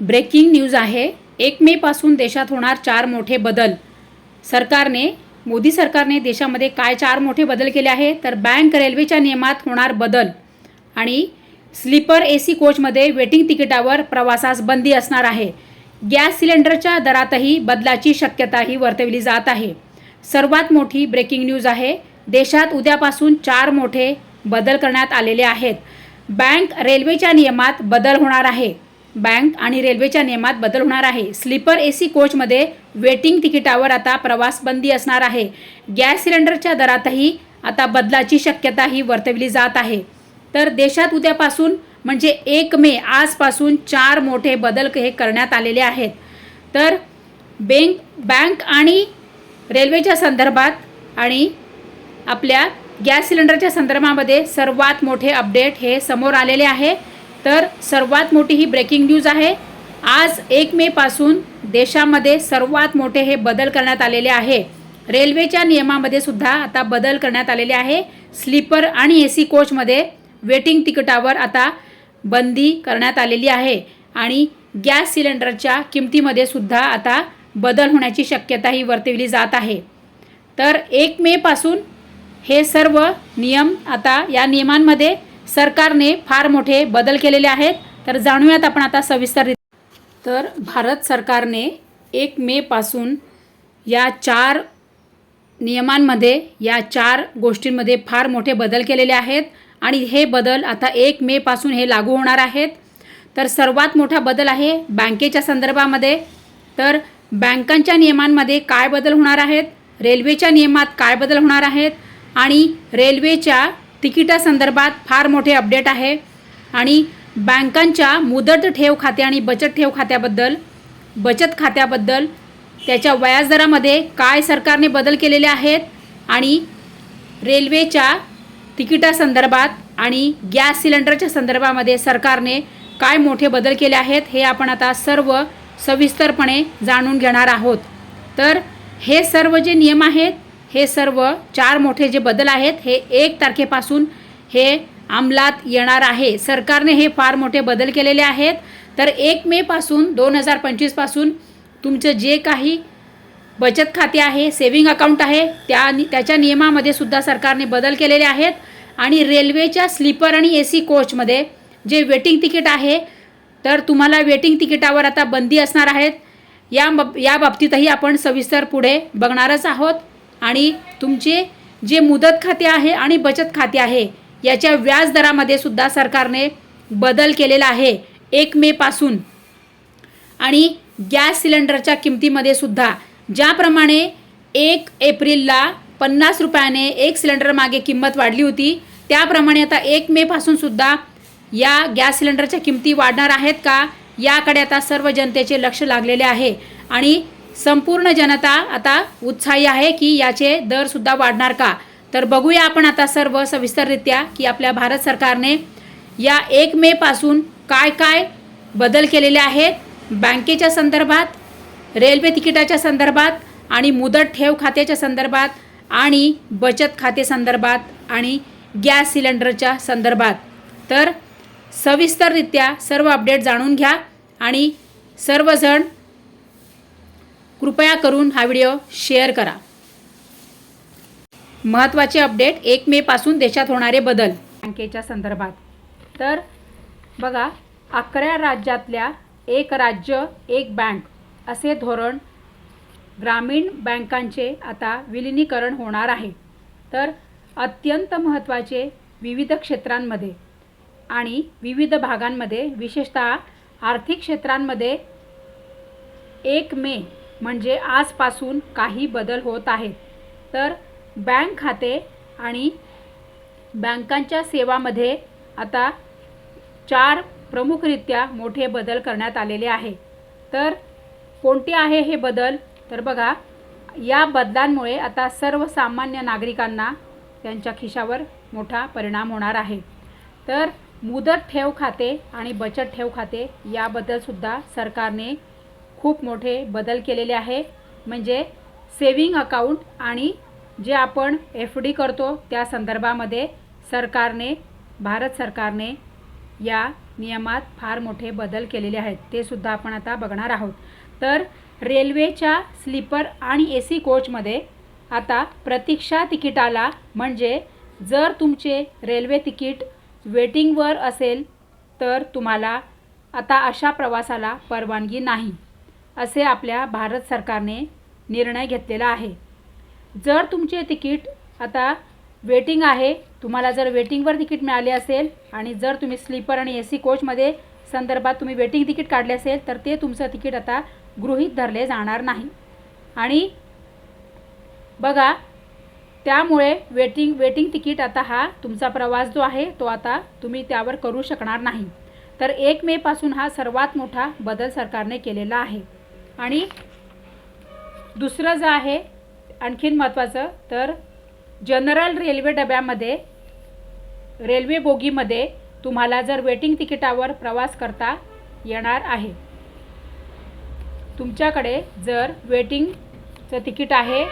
Breaking news आहे. एक मेपासून देशात होणार चार मोठे बदल. सरकारने मोदी सरकारने देशामध्ये काय चार मोठे बदल केले आहे? तर बँक रेल्वेच्या नियमात होणार बदल. आणि स्लीपर ए सी कोचमध्ये वेटिंग तिकिटावर प्रवासास बंदी असणार आहे. गॅस सिलेंडरच्या दरातही बदलाची शक्यताही वर्तविली जात आहे. सर्वात मोठी ब्रेकिंग न्यूज आहे. देशात उद्यापासून चार मोठे बदल करण्यात आलेले आहेत. बँक रेल्वेच्या नियमात बदल होणार आहे. बँक आणि रेल्वेच्या नियमात बदल होणार आहे. स्लीपर ए सी कोचमध्ये वेटिंग तिकिटावर आता प्रवास बंदी असणार आहे. गॅस सिलेंडरच्या दरातही आता बदलाची शक्यताही वर्तवली जात आहे. तर देशात उद्यापासून म्हणजे एक मे आजपासून चार मोठे बदल हे करण्यात आलेले आहेत. तर बँक बँक आणि रेल्वेच्या संदर्भात आणि आपल्या गॅस सिलेंडरच्या संदर्भामध्ये सर्वात मोठे अपडेट हे समोर आलेले आहे. तर सर्वात मोठी ही ब्रेकिंग न्यूज आहे. आज एक मेपासून देशामध्ये सर्वात मोठे हे बदल करण्यात आलेले आहे. रेल्वेच्या नियमामध्ये सुद्धा आता बदल करण्यात आलेले आहे. स्लीपर आणि ए सी कोचमध्ये वेटिंग तिकिटावर आता बंदी करण्यात आलेली आहे. आणि गॅस सिलेंडरच्या किमतीमध्ये सुद्धा आता बदल होण्याची शक्यताही वर्तविली जात आहे. तर एक मेपासून हे सर्व नियम आता या नियमांमध्ये सरकारने फार मोठे बदल केलेले आहेत. तर जाणूयात आपण आता सविस्तर तर भारत सरकारने एक मेपासून या चार नियमांमध्ये या चार गोष्टींमध्ये फार मोठे बदल केलेले आहेत आणि हे बदल आता एक मेपासून हे लागू होणार आहेत. तर सर्वात मोठा बदल आहे बँकेच्या संदर्भामध्ये. तर बँकांच्या नियमांमध्ये काय बदल होणार आहेत? रेल्वेच्या नियमात काय बदल होणार आहेत? आणि रेल्वेच्या तिकिटासंदर्भात फार मोठे अपडेट आहे. आणि बँकांच्या मुदत ठेव खाते आणि बचत ठेव खात्याबद्दल बचत खात्याबद्दल त्याच्या व्याजदरामध्ये काय सरकारने बदल केलेले आहेत आणि रेल्वेच्या तिकिटासंदर्भात आणि गॅस सिलेंडरच्या संदर्भामध्ये सरकारने काय मोठे बदल केले आहेत हे आपण आता सर्व सविस्तरपणे जाणून घेणार आहोत. तर हे सर्व जे नियम आहेत हे सर्व चार मोठे जे बदल आहेत हे एक तारखेपासून हे अंमलात येणार आहे. सरकारने हे फार मोठे बदल केलेले आहेत. तर एक मेपासून दोन हजार पंचवीसपासून तुमचं जे काही बचत खाते आहे सेविंग अकाउंट आहे त्या त्याच्या नियमामध्ये सुद्धा सरकारने बदल केलेले आहेत. आणि रेल्वेच्या स्लीपर आणि ए सी कोचमध्ये जे वेटिंग तिकीट आहे तर तुम्हाला वेटिंग तिकिटावर आता बंदी असणार आहेत. या बाब या बाबतीतही आपण सविस्तर पुढे बघणारच आहोत. आणि तुमचे जे मुदत खाते आहे आणि बचत खाते आहे याच्या व्याजदरामध्ये सुद्धा सरकारने बदल केलेला आहे एक मेपासून आणि गॅस सिलेंडरच्या किमतीमध्ये सुद्धा ज्याप्रमाणे एक एप्रिलला पन्नास रुपयाने एक सिलेंडर मागे किंमत वाढली होती त्याप्रमाणे आता एक मेपासून सुद्धा या गॅस सिलेंडरच्या किमती वाढणार आहेत का याकडे आता सर्व जनतेचे लक्ष लागलेले आहे. आणि संपूर्ण जनता आता उत्साही आहे की याचे दरसुद्धा वाढणार का? तर बघूया आपण आता सर्व सविस्तररित्या की आपल्या भारत सरकारने या एक मेपासून काय काय बदल केलेले आहेत? बँकेच्या संदर्भात रेल्वे तिकिटाच्या संदर्भात आणि मुदत ठेव खात्याच्या संदर्भात आणि बचत खाते संदर्भात आणि गॅस सिलेंडरच्या संदर्भात. तर सविस्तररित्या सर्व अपडेट जाणून घ्या आणि सर्वजण कृपया करून हा व्हिडिओ शेअर करा. महत्त्वाचे अपडेट एक मेपासून देशात होणारे बदल. बँकेच्या संदर्भात. तर बघा अकरा राज्यातल्या एक राज्य एक बँक असे धोरण ग्रामीण बँकांचे आता विलिनीकरण होणार आहे. तर अत्यंत महत्त्वाचे विविध क्षेत्रांमध्ये आणि विविध भागांमध्ये विशेषतः आर्थिक क्षेत्रांमध्ये एक मे म्हणजे आजपासून काही बदल होत आहेत. तर बँक खाते आणि बँकांच्या सेवामध्ये आता चार प्रमुखरित्या मोठे बदल करण्यात आलेले आहे. तर कोणते आहे हे बदल? तर बघा या बदलांमुळे आता सर्वसामान्य नागरिकांना त्यांच्या खिशावर मोठा परिणाम होणार आहे. तर मुदत ठेव खाते आणि बचत ठेव खाते याबद्दलसुद्धा सरकारने खूप मोठे बदल केलेले आहे. म्हणजे सेविंग अकाउंट आणि जे आपण एफ डी करतो त्या संदर्भामध्ये सरकारने भारत सरकारने या नियमात फार मोठे बदल केलेले आहेत. ते सुद्धा आपण आता बघणार आहोत. तर रेल्वेच्या स्लीपर आणि ए सी कोचमध्ये आता प्रतीक्षा तिकिटाला म्हणजे जर तुमचे रेल्वे तिकीट वेटिंगवर असेल तर तुम्हाला आता अशा प्रवासाला परवानगी नाही. असे आपल्या भारत सरकारने निर्णय घेतलेला आहे. जर तुमचे तिकीट आता वेटिंग आहे तुम्हाला जर वेटिंगवर तिकीट मिळाले असेल आणि जर तुम्ही स्लीपर आणि ए सी कोचमध्ये संदर्भात तुम्ही वेटिंग तिकीट काढले असेल तर ते तुमचं तिकीट आता गृहीत धरले जाणार नाही. आणि बघा त्यामुळे वेटिंग वेटिंग तिकीट आता हा तुमचा प्रवास जो आहे तो आता तुम्ही त्यावर करू शकणार नाही. तर एक मेपासून हा सर्वात मोठा बदल सरकारने केलेला आहे. आणि दुसरं जे आहे आणखीन महत्त्वाचं तर जनरल रेल्वे डब्यामध्ये रेल्वे बोगीमध्ये तुम्हाला जर वेटिंग तिकिटावर प्रवास करता येणार आहे. तुमच्याकडे जर वेटिंगचं तिकीट आहे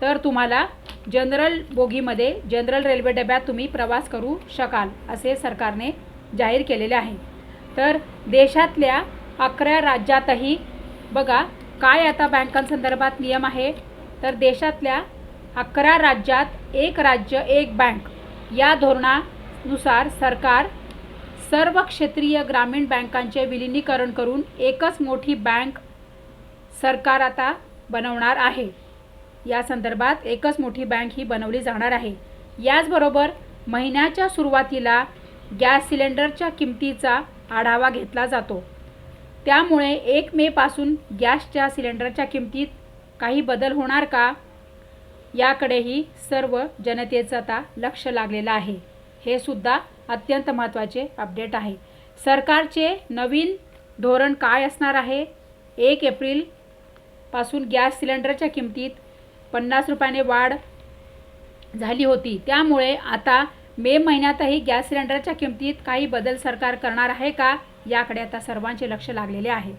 तर तुम्हाला जनरल बोगीमध्ये जनरल रेल्वे डब्यात तुम्ही प्रवास करू शकाल असे सरकारने जाहीर केलेले आहे. तर देशातल्या अकरा राज्यातही बघा काय आता बँकांसंदर्भात नियम आहे? तर देशातल्या अकरा राज्यात एक राज्य एक बँक. या धोरणानुसार सरकार सर्व क्षेत्रीय ग्रामीण बँकांचे विलिनीकरण करून एकच मोठी बँक सरकार आता बनवणार आहे. या संदर्भात एकच मोठी बँक ही बनवली जाणार आहे. याचबरोबर महिन्याच्या सुरुवातीला गॅस सिलेंडरच्या किमतीचा आढावा घेतला जातो. त्यामुळे एक मेपासून गॅसच्या सिलेंडरच्या किमतीत काही बदल होणार का? याकडेही सर्व जनतेचं आता लक्ष लागलेलं आहे. हे सुद्धा अत्यंत महत्त्वाचे अपडेट आहे. सरकारचे नवीन धोरण काय असणार आहे? एक एप्रिलपासून गॅस सिलेंडरच्या किमतीत पन्नास रुपयाने वाढ झाली होती. त्यामुळे आता मे महिन्यातही गॅस सिलेंडरच्या किमतीत काही बदल सरकार करणार आहे का? याकडे आता सर्वांचे लक्ष लागलेले आहे.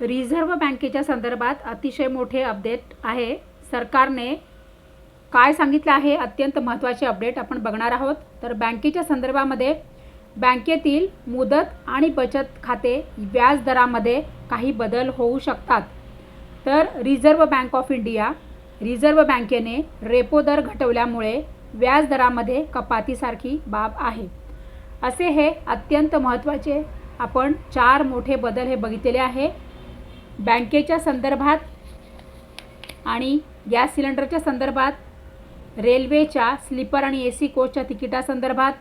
रिझर्व्ह बँकेच्या संदर्भात अतिशय मोठे अपडेट आहे. सरकारने काय सांगितलं आहे अत्यंत महत्त्वाचे अपडेट आपण बघणार आहोत. तर बँकेच्या संदर्भामध्ये बँकेतील मुदत आणि बचत खाते व्याज दरामध्ये काही बदल होऊ शकतात. तर reserve bank of India reserve बँकेने रेपो दर घटवल्यामुळे व्याज दरामध्ये कपातीसारखी बाब आहे. असे हे अत्यंत महत्त्वाचे. आपण चार मोठे बदल हे बघितलेले आहे. बँकेच्या संदर्भात आणि गॅस सिलेंडरच्या संदर्भात रेल्वेच्या स्लीपर आणि ए सी कोचच्या तिकिटासंदर्भात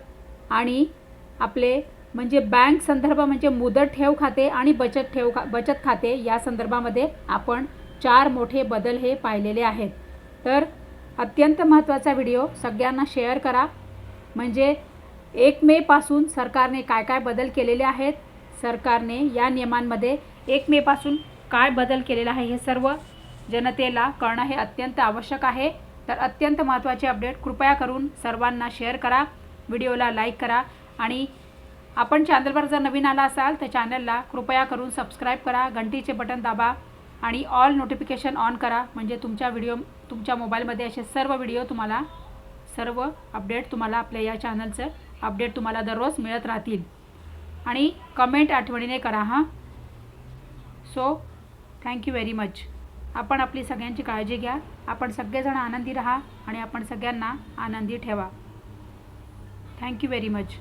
आणि आपले म्हणजे बँक संदर्भ म्हणजे मुदत ठेव खाते आणि बचत ठेव खा बचत खाते या संदर्भामध्ये आपण चार मोठे बदल हे पाहिलेले आहेत. तर अत्यंत महत्त्वाचा व्हिडिओ सगळ्यांना शेअर करा. म्हणजे एक मेपासून सरकारने काय काय बदल केलेले आहेत? सरकारने या नियमांमध्ये एक मेपासून काय बदल केलेला आहे हे सर्व जनतेला कळणं हे अत्यंत आवश्यक आहे. तर अत्यंत महत्त्वाचे अपडेट कृपया करून सर्वांना शेअर करा व्हिडिओला लाईक करा आणि आपण चॅनलवर जर नवीन आला असाल तर चॅनलला कृपया करून सबस्क्राईब करा घंटीचे बटन दाबा आणि ऑल नोटिफिकेशन ऑन करा. म्हणजे तुमच्या व्हिडिओ तुमच्या मोबाईलमध्ये असे सर्व व्हिडिओ तुम्हाला सर्व अपडेट तुम्हाला आपल्या या चॅनलचं अपडेट तुम्हाला दररोज मिळत राहतील. आणि कमेंट आठवणीने करा हां. सो थँक्यू व्हेरी मच आपण आपली सगळ्यांची काळजी घ्या. आपण सगळेजण आनंदी राहा आणि आपण सगळ्यांना आनंदी ठेवा. Thank you very much